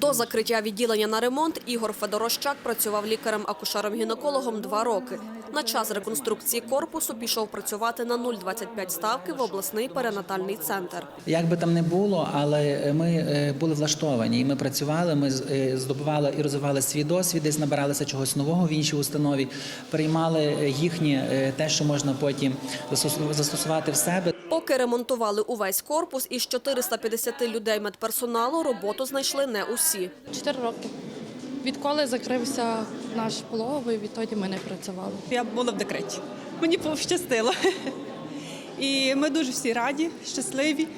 До закриття відділення на ремонт Ігор Федорощак працював лікарем-акушером-гінекологом два роки. На час реконструкції корпусу пішов працювати на 0,25 ставки в обласний перинатальний центр. Як би там не було, але ми е, були влаштовані, і ми працювали. Ми е, здобували і розвивали свій досвід, десь набиралися чогось нового в іншій установі, приймали е, їхнє е, те, що можна потім застосу- застосувати в себе. Поки ремонтували увесь корпус, із 450 людей медперсоналу роботу знайшли не усі. Чотири роки. Відколи закрився наш пологовий, відтоді ми не працювали. Я була в декреті. Мені пощастило. І ми дуже всі раді, щасливі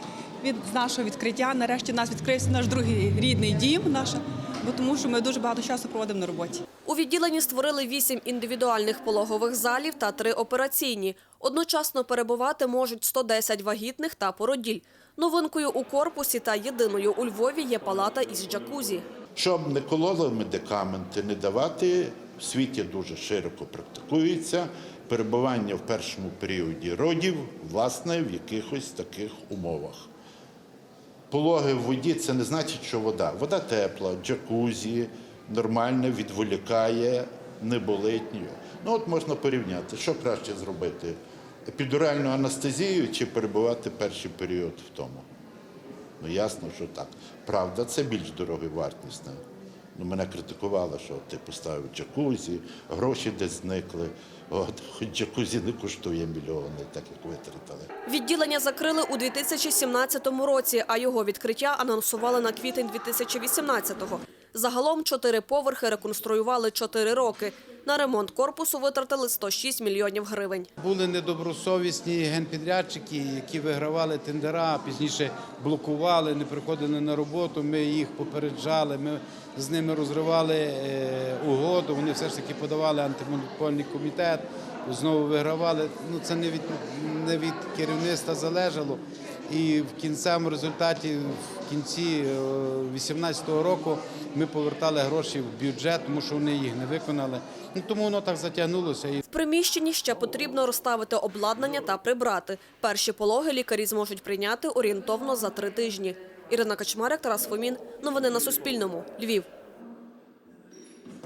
від нашого відкриття. Нарешті у нас відкрився наш другий рідний дім, наша, бо тому що ми дуже багато часу проводимо на роботі. У відділенні створили вісім індивідуальних пологових залів та три операційні. Одночасно перебувати можуть 110 вагітних та породіль. Новинкою у корпусі та єдиною у Львові є палата із джакузі. Щоб не кололи медикаменти, не давати, в світі дуже широко практикується перебування в першому періоді родів, власне, в якихось таких умовах. Пологи в воді це не значить, що вода. Вода тепла, джакузі, нормально, відволікає, не болить. ні. Ну от можна порівняти, що краще зробити: епідуральну анестезію чи перебувати перший період в тому. Ну ясно, що так. Правда, це більш дороговартісне. Ну, мене критикували, що ти поставив джакузі, гроші десь зникли. От, хоч джакузі не коштує мільйони, так як витратили. Відділення закрили у 2017 році, а його відкриття анонсували на квітень 2018-го. Загалом чотири поверхи реконструювали чотири роки. На ремонт корпусу витратили 106 мільйонів гривень. Були недобросовісні генпідрядчики, які вигравали тендера, пізніше блокували, не приходили на роботу. Ми їх попереджали. Ми з ними розривали е, угоду. Вони все ж таки подавали антимонопольний комітет, знову вигравали. Ну це не від не від керівництва залежало. І в кінцевому результаті, кінці 2018 року, ми повертали гроші в бюджет, тому що вони їх не виконали. Ну тому воно так затягнулося. В приміщенні ще потрібно розставити обладнання та прибрати. Перші пологи лікарі зможуть прийняти орієнтовно за три тижні. Ірина Качмарик, Тарас Фомін. Новини на Суспільному. Львів.